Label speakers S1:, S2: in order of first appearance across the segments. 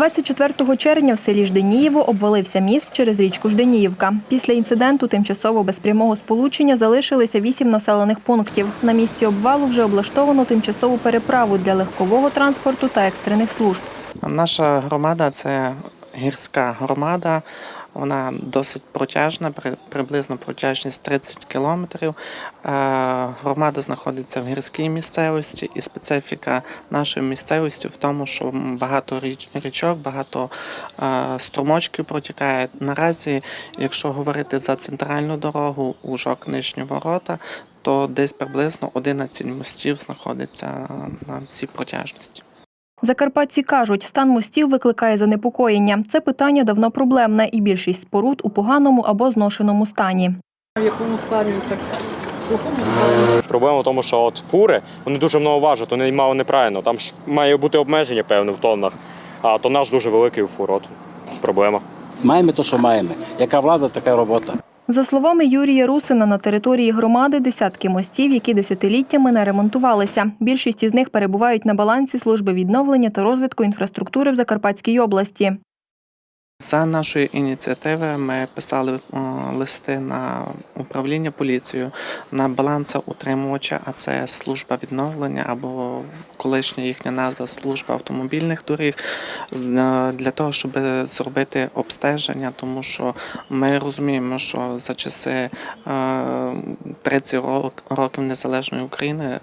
S1: 24 червня в селі Жденієво обвалився міст через річку Жденіївка. Після інциденту тимчасово без прямого сполучення залишилися вісім населених пунктів. На місці обвалу вже облаштовано тимчасову переправу для легкового транспорту та екстрених служб.
S2: Наша громада це гірська громада. Вона досить протяжна, при- приблизно протяжність 30 кілометрів. Е, Громада знаходиться в гірській місцевості, і специфіка нашої місцевості в тому, що багато річ- річок, багато е, струмочків протікає. Наразі, якщо говорити за центральну дорогу Ужок Нижні Ворота, то десь приблизно 11 мостів знаходиться на всій протяжності.
S1: Закарпатці кажуть, стан мостів викликає занепокоєння. Це питання давно проблемне, і більшість споруд у поганому або зношеному стані.
S3: В якому стані, так в плохому стані.
S4: Проблема в тому, що от фури вони дуже много важать, вони мало неправильно. Там ж має бути обмеження певне в тоннах, а тоннаж дуже великий у фур. От проблема.
S5: Маємо те, що маємо. Яка влада, така робота.
S1: За словами Юрія Русина, на території громади десятки мостів, які десятиліттями не ремонтувалися. Більшість із них перебувають на балансі служби відновлення та розвитку інфраструктури в Закарпатській області.
S2: За нашої ініціативи ми писали е, листи на управління поліцією на балансоутримувача, а це служба відновлення або колишня їхня назва служба автомобільних доріг е, для того, щоб зробити обстеження, тому що ми розуміємо, що за часи е, 30 рок- років незалежної України е,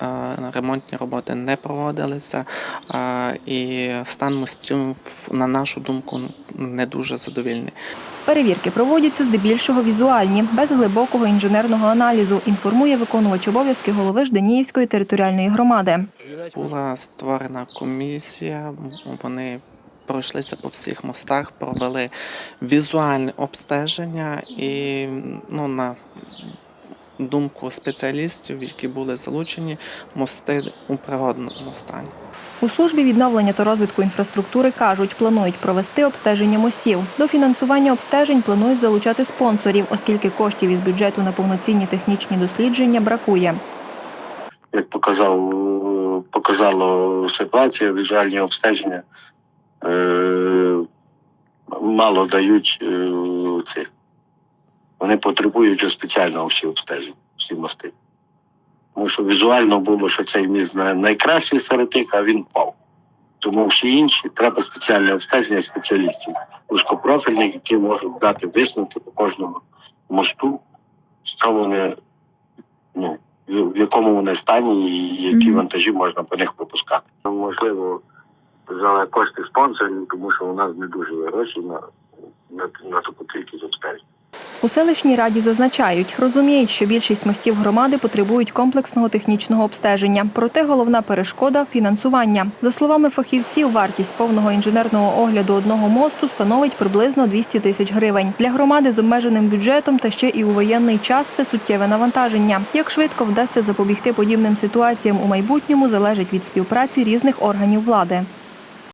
S2: ремонтні роботи не проводилися, е, і стан мостів, на нашу думку, не дуже задовільний.
S1: Перевірки проводяться здебільшого візуальні, без глибокого інженерного аналізу, інформує виконувач обов'язки голови Жденіївської територіальної громади.
S2: Була створена комісія, вони пройшлися по всіх мостах, провели візуальне обстеження і ну, на думку спеціалістів, які були залучені, мости у природному стані.
S1: У службі відновлення та розвитку інфраструктури кажуть, планують провести обстеження мостів. До фінансування обстежень планують залучати спонсорів, оскільки коштів із бюджету на повноцінні технічні дослідження бракує.
S6: як показав, показало ситуація, візуальні обстеження е, мало дають е, цих. Вони потребують спеціального всі обстеження, всі мости. Тому що візуально було, що цей міст найкращий серед тих, а він впав. Тому всі інші треба спеціальне обстеження спеціалістів, вузькопрофільних, які можуть дати висновки по кожному мосту, що вони ну, в якому вони стані і які вантажі можна по них пропускати. Можливо, за кошти спонсорів, тому що у нас не дуже є гроші на, на, на таку кількість обстежень.
S1: У селищній раді зазначають, розуміють, що більшість мостів громади потребують комплексного технічного обстеження. Проте головна перешкода фінансування. За словами фахівців, вартість повного інженерного огляду одного мосту становить приблизно 200 тисяч гривень. Для громади з обмеженим бюджетом та ще і у воєнний час це суттєве навантаження. Як швидко вдасться запобігти подібним ситуаціям у майбутньому, залежить від співпраці різних органів влади.